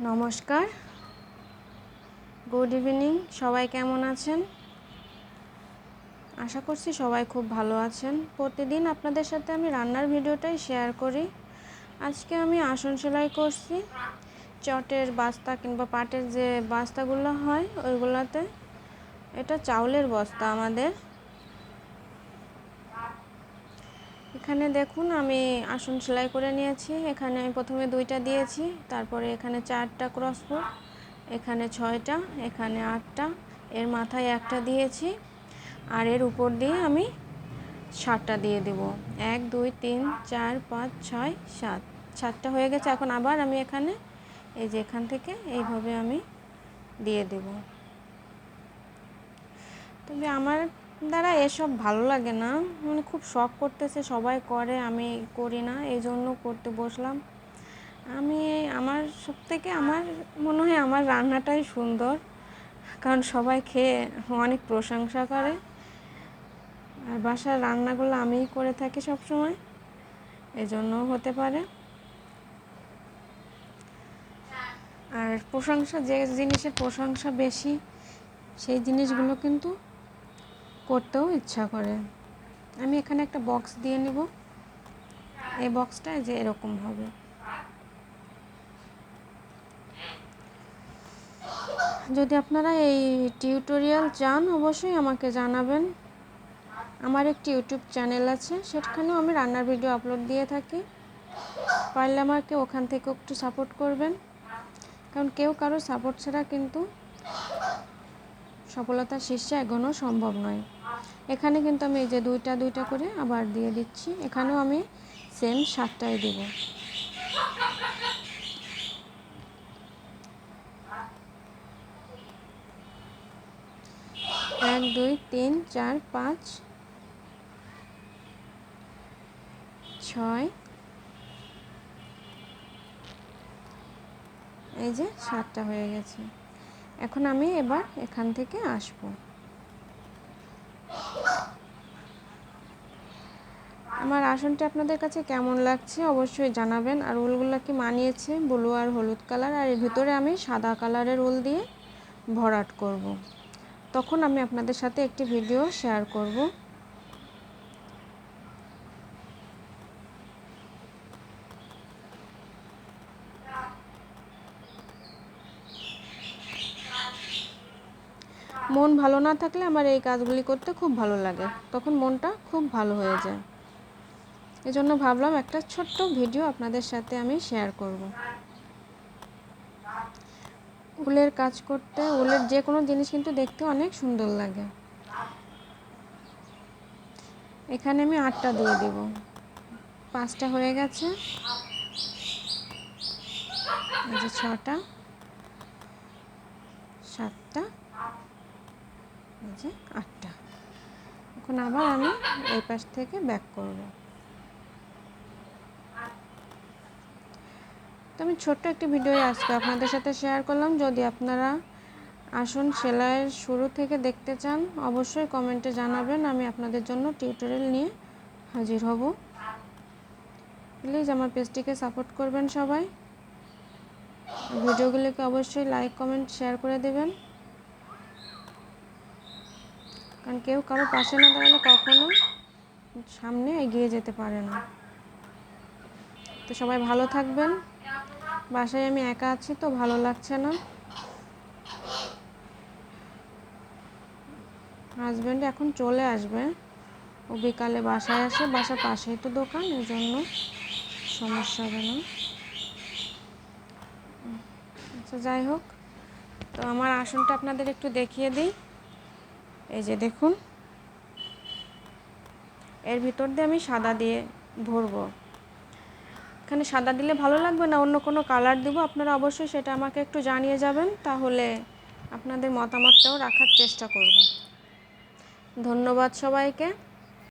নমস্কার। Good evening সবাই কেমন আছেন? আশা করছি সবাই খুব ভালো আছেন। প্রতিদিন আপনাদের সাথে আমি রান্নার ভিডিওটাই শেয়ার করি। আজকে আমি আসন সেলাই করছি। চটের বাস্তা কিংবা পাটের যে বাস্তাগুলো হয়, ওইগুলোতে। এটা চাউলের বস্তা আমাদের। এখানে দেখুন, আমি আসন সেলাই করে নিয়েছি। এখানে আমি প্রথমে দুইটা দিয়েছি, তারপরে এখানে চারটা ক্রসফুট এখানে ছয়টা, এখানে আটটা, এর মাথায় একটা দিয়েছি, আর এর উপর দিয়ে আমি সাতটা দিয়ে দেব। এক, দুই, তিন, চার, পাঁচ, ছয়, সাত। সাতটা হয়ে গেছে, এখন আবার আমি এখানে এই যে এখান থেকে এইভাবে আমি দিয়ে দেব। তবে আমার দ্বারা এসব ভালো লাগে না। মানে খুব শখ করতেছে, সবাই করে, আমি করি না এই জন্য করতে বসলাম। আমি, আমার সব থেকে আমার, মনে হয় আমার রান্নাটাই সুন্দর। কারণ সবাই খেয়ে অনেক প্রশংসা করে। আর বাসার রান্নাগুলো আমিই করে থাকি সব সময় এই জন্যও হতে পারে। আর প্রশংসা, যে জিনিসের প্রশংসা বেশি, সেই জিনিসগুলো কিন্তু করতেও ইচ্ছা করে। আমি এখানে একটা বক্স দিয়ে নেব। এই বক্সটা যে এরকম হবে। যদি আপনারা এই টিউটোরিয়াল চান, অবশ্যই আমাকে জানাবেন। আমার একটি ইউটিউব চ্যানেল আছে, সেখানেও আমি রান্নার ভিডিও আপলোড দিয়ে থাকি। পারলে আমাকে ওখান থেকে একটু সাপোর্ট করবেন। কারণ কেউ কারও সাপোর্ট ছাড়া কিন্তু সফলতার শীর্ষে এগোনো সম্ভব নয়। এখানে কিন্তু আমি এই যে দুইটা দুইটা করে আবার দিয়ে দিচ্ছি। এখানেও আমি সেম সাতটাই দেব। এক, দুই, তিন, চার, পাঁচ, ছয়, এই যে সাতটা হয়ে গেছে। এখন আমি এবার এখান থেকে আসব। আমার আসনটা আপনাদের কাছে কেমন লাগছে অবশ্যই জানাবেন। আর উলগুলো কি মানিয়েছে? ব্লু আর হলুদ কালার। আর এর ভিতরে আমি সাদা কালারের উল দিয়ে ভরাট করব। তখন আমি আপনাদের সাথে একটি ভিডিও শেয়ার করব। মন ভালো না থাকলে আমার এই কাজগুলি করতে খুব ভালো লাগে। তখন মনটা খুব ভালো হয়ে যায়। এজন্য ভাবলাম একটা ছোট্ট ভিডিও আপনাদের সাথে আমি শেয়ার করব। উলের কাজ করতে, উলের যে কোনো জিনিস কিন্তু দেখতে অনেক সুন্দর লাগে। এখানে আমি আটটা দিয়ে দেব। পাঁচটা হয়ে গেছে। ছটা, সাতটা এই যে আটটা। এখন আবার আমি এই পাশ থেকে ব্যাক করব। তো আমি ছোট্ট একটি ভিডিও আজকে আপনাদের সাথে শেয়ার করলাম। যদি আপনারা আসুন সেলাইয়ের শুরু থেকে দেখতে চান, অবশ্যই কমেন্টে জানাবেন। আমি আপনাদের জন্য টিউটোরিয়াল নিয়ে হাজির হব। প্লিজ আমার পেজটিকে সাপোর্ট করবেন সবাই। ভিডিওগুলিকে অবশ্যই লাইক কমেন্ট শেয়ার করে দেবেন। কারণ কেউ কারও পাশে না দাঁড়ালে কখনো সামনে এগিয়ে যেতে পারে না। তো সবাই ভালো থাকবেন। বাসায় আমি একা আছি তো ভালো লাগছে না। হাজব্যান্ড এখন চলে আসবে। ও বিকালে বাসায় আসে। বাসার পাশেই তো দোকান এই জন্য সমস্যা হবে না। আচ্ছা যাই হোক। তো আমার আসনটা আপনাদের একটু দেখিয়ে দিই। এই যে দেখুন। এর ভিতর দিয়ে আমি সাদা দিয়ে ভরবো। এখানে সাদা দিলে ভালো লাগবে না, অন্য কোনো কালার দিব? আপনারা অবশ্যই সেটা আমাকে একটু জানিয়ে যাবেন, তাহলে আপনাদের মতামতটাও রাখার চেষ্টা করব। ধন্যবাদ সবাইকে।